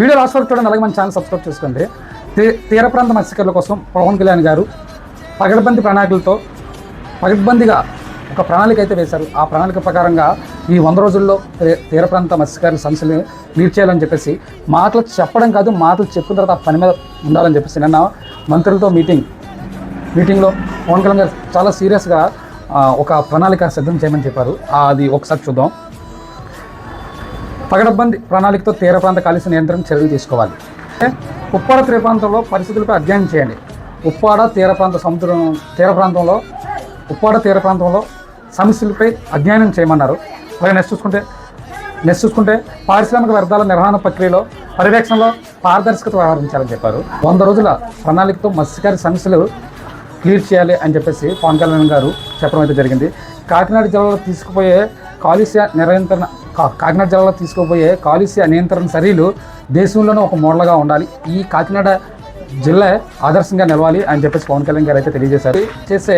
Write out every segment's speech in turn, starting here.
Video last వరకు చూడండి అలాగే మన ఛానల్ సబ్స్క్రైబ్ చేసుకోండి. తీ- తీర ప్రాంత మత్స్యకారుల కోసం పవన్ కళ్యాణ్ గారు పగడబంది ప్రణాళికలతో పగడ్బందీగా ఒక ప్రణాళిక అయితే వేశారు. ఆ ప్రణాళిక ప్రకారంగా ఈ వంద రోజుల్లో తీర ప్రాంత మత్స్యకారుల సమస్యలు క్లియర్ చేయాలని చెప్పేసి మాటలు చెప్పడం కాదు మాటలు చెప్పిన తర్వాత ఆ పని మీద ఉండాలని చెప్పేసి నిన్న మంత్రులతో మీటింగ్ మీటింగ్లో పవన్ కళ్యాణ్ గారు చాలా సీరియస్గా ఒక ప్రణాళిక సిద్ధం చేయమని చెప్పారు. అది ఒకసారి చూద్దాం. పగడబ్బంది ప్రణాళికతో తీర ప్రాంత కాలుష్య నియంత్రణ చర్యలు తీసుకోవాలి. ఉప్పాడ తీర ప్రాంతంలో పరిస్థితులపై అధ్యయనం చేయండి. ఉప్పాడ తీర ప్రాంత సముద్రం తీర ప్రాంతంలో ఉప్పాడ తీర ప్రాంతంలో సమస్యలపై అధ్యయనం చేయమన్నారు. అలాగే నెక్స్ట్ చూసుకుంటే నెక్స్ట్ చూసుకుంటే పారిశ్రామిక వ్యర్థాల నిర్వహణ ప్రక్రియలో పర్యవేక్షణలో పారదర్శకత వ్యవహరించాలని చెప్పారు. వంద రోజుల ప్రణాళికతో మత్స్యకారి సమస్యలు క్లియర్ చేయాలి అని చెప్పేసి పవన్ కళ్యాణ్ గారు చెప్పడం అయితే జరిగింది. కాకినాడ జిల్లాలో తీసుకుపోయే కాలుష్య నిరంతరణ కాకినాడ జిల్లాలో తీసుకుపోయే కాలుష్య నియంత్రణ చర్యలు దేశంలోనే ఒక మోడల్గా ఉండాలి. ఈ కాకినాడ జిల్లా ఆదర్శంగా నిలవాలి అని చెప్పేసి పవన్ కళ్యాణ్ గారు అయితే తెలియజేశారు. చేసే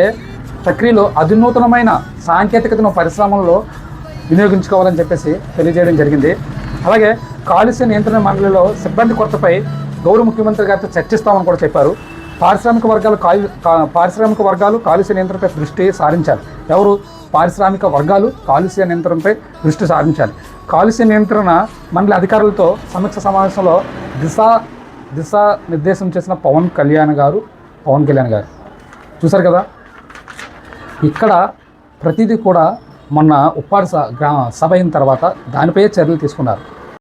ప్రక్రియలో అధునూతనమైన సాంకేతికతను పరిశ్రమల్లో వినియోగించుకోవాలని చెప్పేసి తెలియజేయడం జరిగింది. అలాగే కాలుష్య నియంత్రణ మండలిలో సిబ్బంది కొరతపై గౌరవ ముఖ్యమంత్రి గారితో చర్చిస్తామని కూడా చెప్పారు. పారిశ్రామిక వర్గాలు కాలు పారిశ్రామిక వర్గాలు కాలుష్య నియంత్రణపై దృష్టి సారించాలి. ఎవరు పారిశ్రామిక వర్గాలు కాలుష్య నియంత్రణపై దృష్టి సారించాలి? కాలుష్య నియంత్రణ మండలి అధికారులతో సమీక్ష సమావేశంలో దిశ దిశ నిర్దేశం చేసిన పవన్ కళ్యాణ్ గారు పవన్ కళ్యాణ్ గారు. చూసారు కదా? ఇక్కడ ప్రతిదీ కూడా మొన్న ఉప్పాడు గ్రామ సభ అయిన తర్వాత దానిపై చర్యలు తీసుకున్నారు.